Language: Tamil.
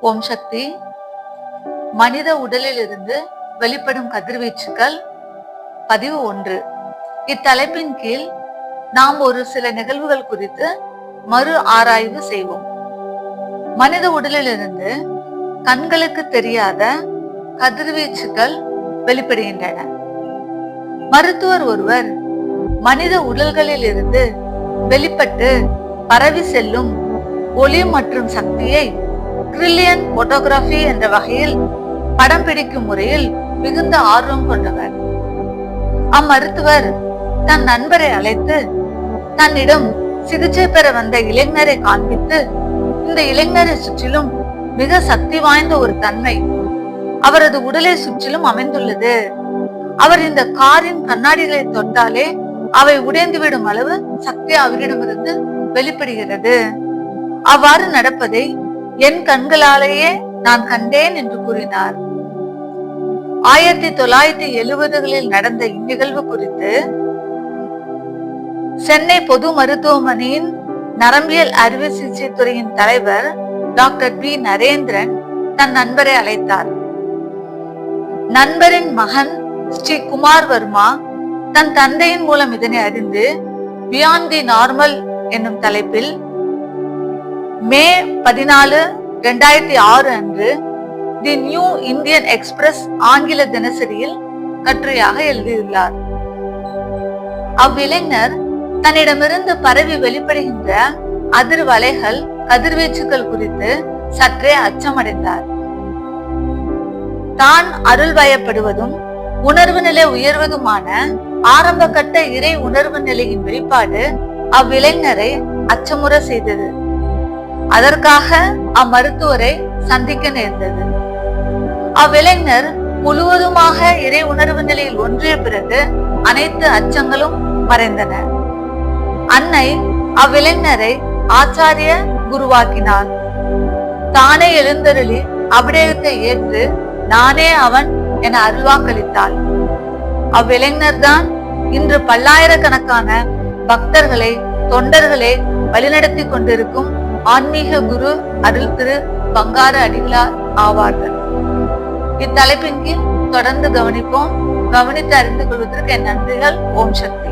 ஓம் சக்தி. மனித உடலில் இருந்து வெளிப்படும் கதிர்வீச்சுகள் பதிவு ஒன்று. இத்தலைப்பின் கீழ் நாம் ஒரு சில நிகழ்வுகள் குறித்து மறு ஆராய்வு செய்வோம். மனித உடலிலிருந்து கண்களுக்கு தெரியாத கதிர்வீச்சுகள் வெளிப்படுகின்றன. மருத்துவர் ஒருவர் மனித உடல்களில் இருந்து வெளிப்பட்டு பரவி செல்லும் ஒளி மற்றும் சக்தியை ட்ரில்லியன் போட்டோகிராஃபி என்ற வகையில் படம் பிடிக்கும் முறையில் மிகுந்த ஆர்வம் கொண்டவர். அம்மருத்துவர் தன் நண்பரை அழைத்து தன்னிடம் சிகிச்சை பெற வந்த இளைஞரை காண்பித்து இந்த இளைஞரை சுற்றிலும் மிக சக்தி வாய்ந்த ஒரு தன்மை அவரது உடலை சுற்றிலும் அமைந்துள்ளது. அவர் இந்த காரின் கண்ணாடிகளை தொட்டாலே அவை உடைந்து விடும் அளவு சக்தி அவரிடமிருந்து வெளிப்படுகிறது. அவ்வாறு நடப்பதை என் கண்களாலேயே நான் கண்டேன் என்று கூறினார். ஆயிரத்தி தொள்ளாயிரத்தி எழுபதுகளில் நடந்த இந்நிகழ்வு குறித்து சென்னை பொது மருத்துவமனையின் நரம்பியல் அறுவை சிகிச்சை துறையின் தலைவர் டாக்டர் பி. நரேந்திரன் தன் நண்பரை அழைத்தார். நண்பரின் மகன் ஸ்ரீ குமார் வர்மா தன் தந்தையின் மூலம் இதனை அறிந்து பியாண்ட் தி நார்மல் என்னும் தலைப்பில் மே பதினாலு இரண்டாயிரத்தி ஆறு அன்று தி நியூ இந்தியன் எக்ஸ்பிரஸ் ஆங்கில தினசரியில் கட்டுரையாக எழுதியுள்ளார். அவ்விளைஞர் தன்னிடமிருந்து பரவி வெளிப்படுகின்ற அதிர்வலைகள் கதிர்வீச்சுகள் குறித்து சற்றே அச்சமடைந்தார். தான் அருள் வயப்படுவதும் உணர்வு நிலை உயர்வதுமான ஆரம்ப கட்ட இறை உணர்வு நிலையின் வெளிப்பாடு அவ்விளைஞரை அச்சமுற செய்தது. அதற்காக அம்மருத்துவரை சந்திக்க நேர்ந்தது. அவ்விளைஞர் முழுவதுமாக இறை உணர்வு நிலையில் ஒன்றிய பிறகு அனைத்து அச்சங்களும் மறைந்தன. அன்னை அவ்விளைஞரை ஆச்சாரிய குருவாக்கினார் தானே எழுந்தருளி அபிடேகத்தை ஏற்று நானே அவன் என அருள்வாக்களித்தாள். அவ்விளைஞர் தான் இன்று பல்லாயிரக்கணக்கான பக்தர்களை தொண்டர்களை வழிநடத்தி கொண்டிருக்கும் ஆன்மீக குரு அருள் திரு பங்கார அடிகளார் ஆவார்கள். இத்தலைப்பின் கீழ் தொடர்ந்து கவனிப்போம். கவனித்து அறிந்து கொள்வதற்கு என் நன்றிகள். ஓம் சக்தி.